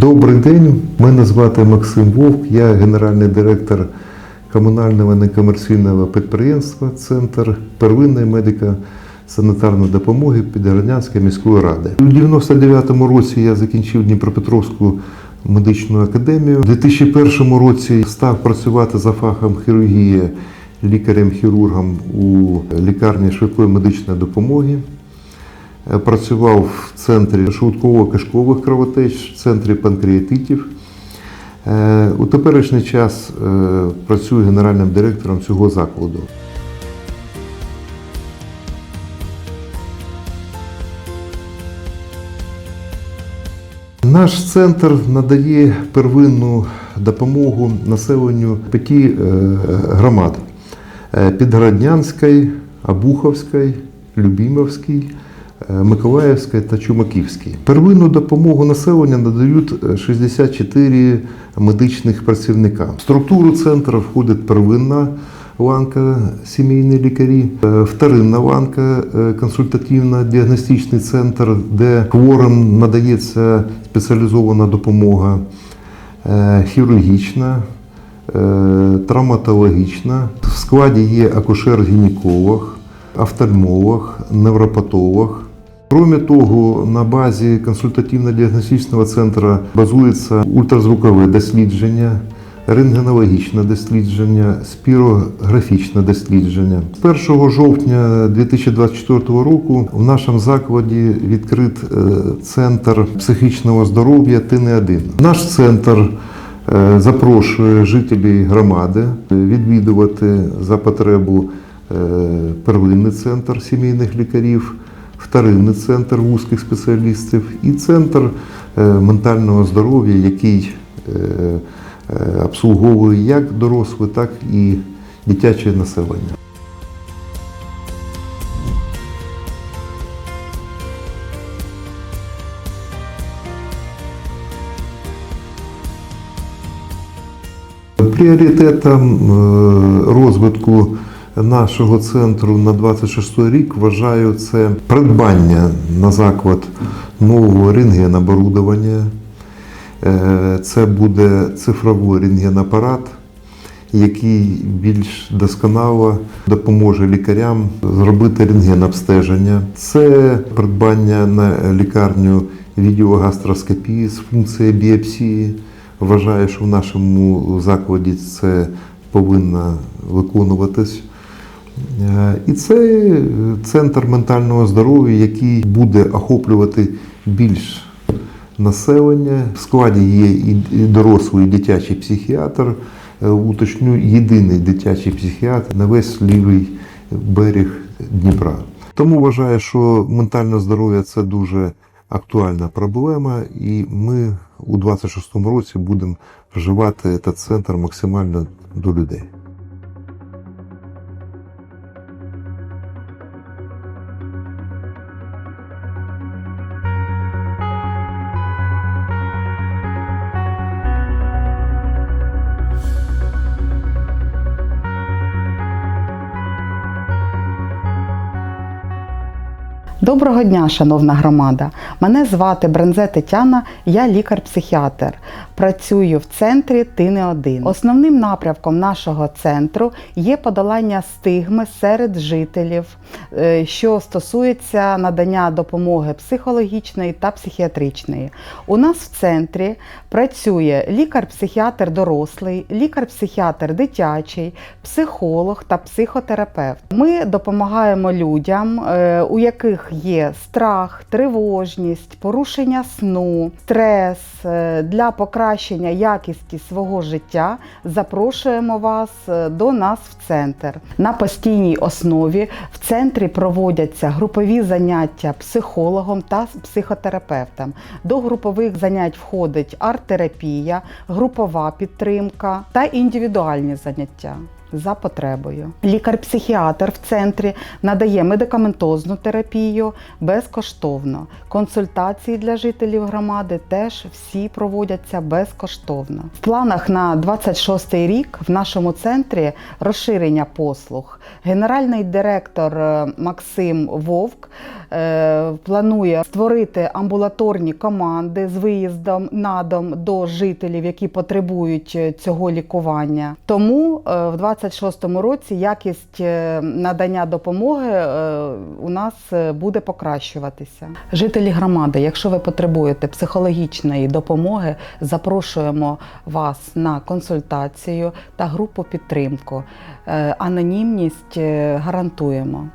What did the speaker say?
Добрий день, мене звати Максим Вовк, я генеральний директор комунального некомерційного підприємства Центр первинної медико-санітарної допомоги Підгороднянської міської ради. У 99-му році я закінчив Дніпропетровську медичну академію. У 2001 році став працювати за фахом хірургії лікарем-хірургом у лікарні швидкої медичної допомоги. Працював в центрі швидково-кишкових кровотеч, в центрі панкреатитів. Е, У теперішній час е, працюю генеральним директором цього закладу. Наш центр надає первинну допомогу населенню п'яти е, громад: Підгороднянської, Абуховської, Любімовській, е, Миколаївській та Чумаківській. Первинну допомогу населенню надають е, 64 медичних працівника. В структуру центру входить первинна ланка сімейні лікарі, е, вторинна ланка е, консультативно-діагностичний центр, де хворим надається спеціалізована допомога, е, хірургічна, е, травматологічна. В складі є акушер-гінеколог, офтальмолог, невропатолог. Кроме того, на базі консультативно-діагностичного центру базується ультразвукове дослідження, рентгенологічне дослідження, спірографічне дослідження. З 1 жовтня 2024 року в нашому закладі відкрит е, центр психічного здоров'я Ти не один. Наш центр е, запрошує жителів громади відвідувати за потребу е, первинний центр сімейних лікарів, вторинний центр вузьких спеціалістів і центр е, ментального здоров'я, який е, е, обслуговує як доросле, так і дитяче населення. Пріоритетом розвитку нашого центру на 26 рік вважаю це придбання на заклад нового рентгеноборудування. Е, Це буде цифровий рентгенапарат, який більш досконало допоможе лікарям зробити рентгенобстеження. Це придбання на лікарню відеогастроскопії з функцією біопсії. Вважаю, що в нашому закладі це повинно виконуватись. Е, І це центр ментального здоров'я, який буде охоплювати більш населення. В складі є і і дорослий, і дитячий психіатр. Е, Уточню, єдиний дитячий психіатр на весь лівий берег Дніпра. Тому вважаю, що ментальне здоров'я це дуже актуальна проблема, і ми у 26-му році будемо вживати цей центр максимально до людей. Доброго дня, шановна громада. Мене звати Брензе Тетяна, я лікар-психіатр. Працюю в центрі Ти не один. Основним напрямком нашого центру є подолання стигми серед жителів, е, що стосується надання допомоги психологічної та психіатричної. У нас в центрі працює лікар-психіатр дорослий, лікар-психіатр дитячий, психолог та психотерапевт. Ми допомагаємо людям, е, у яких є страх, тривожність, порушення сну, стрес е, для покращення якості свого життя. Запрошуємо вас е, до нас в центр. На постійній основі в центрі проводяться групові заняття психологом та психотерапевтом. До групових занять входить арт-терапія, групова підтримка та індивідуальні заняття. За потребою. Лікар-психіатр в центрі надає медикаментозну терапію безкоштовно. Консультації для жителів громади теж всі проводяться безкоштовно. В планах на 26 рік в нашому центрі розширення послуг. Генеральний директор е, Максим Вовк е, планує створити амбулаторні команди з виїздом на дом до жителів, які потребують е, цього лікування. Тому в 26-му році якість е, надання допомоги е, у нас е, буде покращуватися. Жителі громади, якщо ви потребуєте психологічної допомоги, запрошуємо вас на консультацію та групу підтримку. Анонімність гарантуємо.